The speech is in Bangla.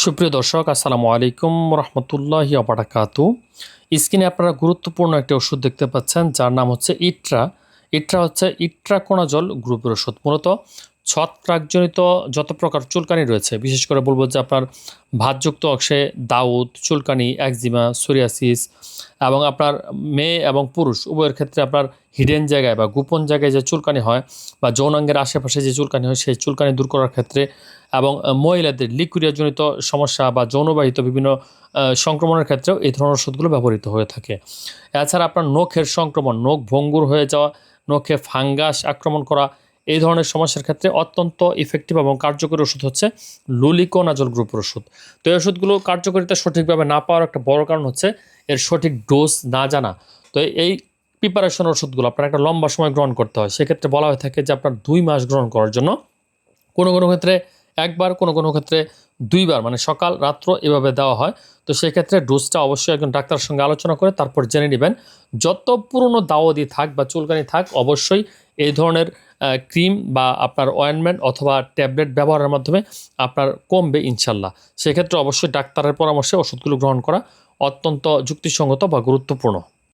সুপ্রিয় দর্শক, আসসালামু আলাইকুম রহমতুল্লাহ আবরাকাতু স্ক্রিনে আপনারা গুরুত্বপূর্ণ একটি ওষুধ দেখতে পাচ্ছেন, যার নাম হচ্ছে ইট্রা। ইট্রা হচ্ছে ইট্রাকোনাজল গ্রুপের ওষুধ। মূলত ছত্রাকজনিত যত প্রকার চুলকানি রয়েছে, বিশেষ করে বলব যে আপনার ভাতযুক্ত অংশে দাউদ, চুলকানি, একজিমা, সোরিয়াসিস এবং আপনার মেয়ে এবং পুরুষ, উভয়ের ক্ষেত্রে আপনার হিডেন জায়গায় বা গোপন জায়গায় যে চুলকানি হয় বা যৌনাঙ্গের আশেপাশে যে চুলকানি হয়, সেই চুলকানি দূর করার ক্ষেত্রে এবং মহিলাদের লিকুইডিয়াজনিত সমস্যা বা যৌনবাহিত বিভিন্ন সংক্রমণের ক্ষেত্রেও এই ধরনের ওষুধগুলো ব্যবহৃত হয়ে থাকে। এছাড়া আপনার নখের সংক্রমণ, নখ ভঙ্গুর হয়ে যাওয়া, নখে ফাঙ্গাস আক্রমণ করা এই ধরনের সমস্যার ক্ষেত্রে অত্যন্ত ইফেক্টিভ এবং কার্যকরী ওষুধ হচ্ছে লুলিকোনাজল গ্রুপের ওষুধ। তো এই ওষুধগুলো কার্যকারিতা সঠিকভাবে না পাওয়ার একটা বড় কারণ হচ্ছে এর সঠিক ডোজ না জানা। তো এই প্রিপারেশন ওষুধগুলো আপনার একটা লম্বা সময় গ্রহণ করতে হয়। সেক্ষেত্রে বলা হয়ে থাকে যে আপনার দুই মাস গ্রহণ করার জন্য। কোনো কোনো ক্ষেত্রে একবার, কোনো কোনো ক্ষেত্রে দুইবার মানে সকাল, রাত্র এভাবে দেওয়া হয়। তো সেক্ষেত্রে ডোজটা অবশ্যই একজন ডাক্তারের সঙ্গে আলোচনা করে তারপর জেনে নেবেন। যত পুরনো দাওয়াদি থাক বা চুলকানি থাক, অবশ্যই এই ধরনের ক্রিম বা আপনার অয়েনমেন্ট অথবা ট্যাবলেট ব্যবহারের মাধ্যমে আপনার কমবে ইনশাল্লাহ। সেক্ষেত্রে অবশ্যই ডাক্তারের পরামর্শে ওষুধগুলো গ্রহণ করা অত্যন্ত যুক্তিসঙ্গত বা গুরুত্বপূর্ণ।